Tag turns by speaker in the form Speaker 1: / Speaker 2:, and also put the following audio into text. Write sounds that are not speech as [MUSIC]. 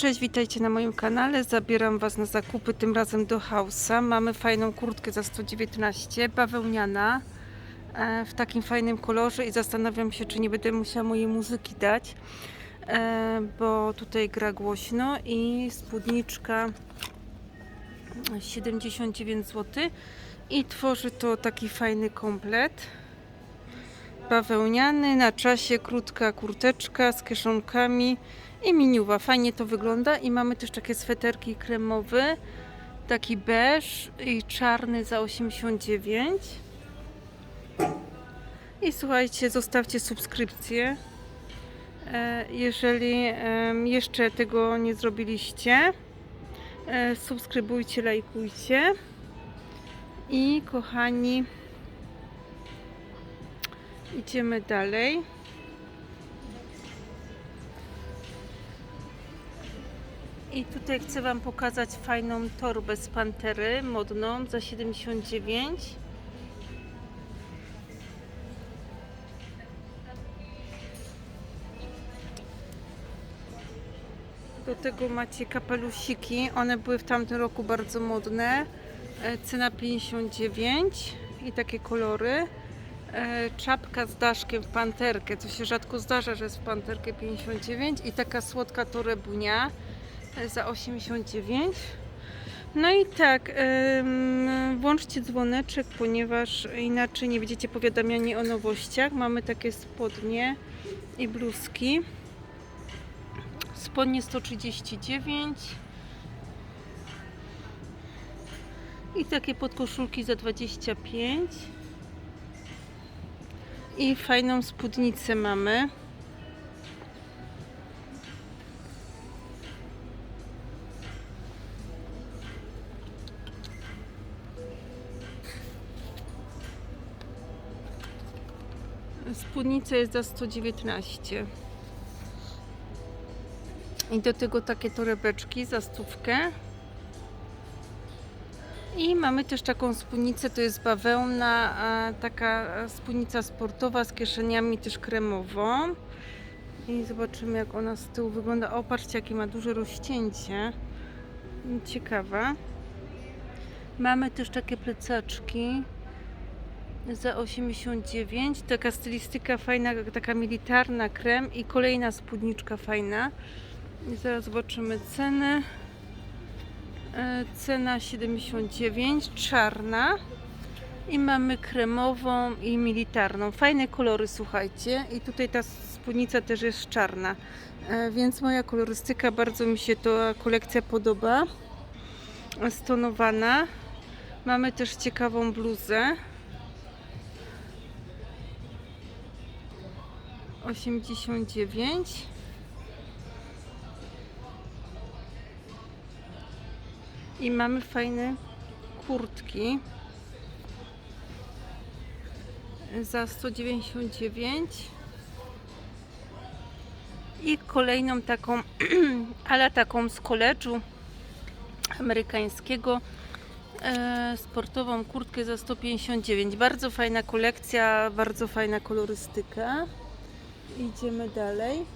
Speaker 1: Cześć, witajcie na moim kanale. Zabieram Was na zakupy, tym razem do Hausa. Mamy fajną kurtkę za 119, bawełniana, e, w takim fajnym kolorze i zastanawiam się, czy nie będę musiała mojej muzyki dać, e, bo tutaj gra głośno i spódniczka 79 zł i tworzy to taki fajny komplet bawełniany, na czasie krótka kurteczka z kieszonkami i miniuwa. Fajnie to wygląda i mamy też takie sweterki kremowy, taki beż i czarny za 89. I słuchajcie, zostawcie subskrypcję. e, Jeżeli jeszcze tego nie zrobiliście, e, subskrybujcie, lajkujcie. I kochani, Idziemy dalej. I tutaj chcę Wam pokazać fajną torbę z Pantery, modną, za 79. Do tego macie kapelusiki. One były w tamtym roku bardzo modne. E, Cena 59 i takie kolory. E, czapka z daszkiem w panterkę, co się rzadko zdarza, że jest w panterkę 59 i taka słodka torebunia e, za 89. No i tak, włączcie dzwoneczek, ponieważ inaczej nie będziecie powiadamiani o nowościach. Mamy takie spodnie i bluzki. Spodnie 139 i takie podkoszulki za 25. I fajną spódnicę mamy. Spódnica jest za 119. I do tego takie torebeczki za stówkę. I mamy też taką spódnicę, to jest bawełna, taka spódnica sportowa z kieszeniami też kremową. I zobaczymy jak ona z tyłu wygląda. O, patrzcie jakie ma duże rozcięcie. Ciekawa. Mamy też takie plecaczki za 89. Taka stylistyka fajna, taka militarna krem i kolejna spódniczka fajna. I zaraz zobaczymy ceny. E, Cena 79, czarna. I mamy kremową i militarną. Fajne kolory, słuchajcie. I tutaj ta spódnica też jest czarna. E, Więc moja kolorystyka, bardzo mi się ta kolekcja podoba. Stonowana. Mamy też ciekawą bluzę. 89. I mamy fajne kurtki. Za 199 i kolejną taką [CLEARS THROAT] ale taką z koledżu amerykańskiego e, sportową kurtkę za 159 bardzo fajna kolekcja, bardzo fajna kolorystyka. Idziemy dalej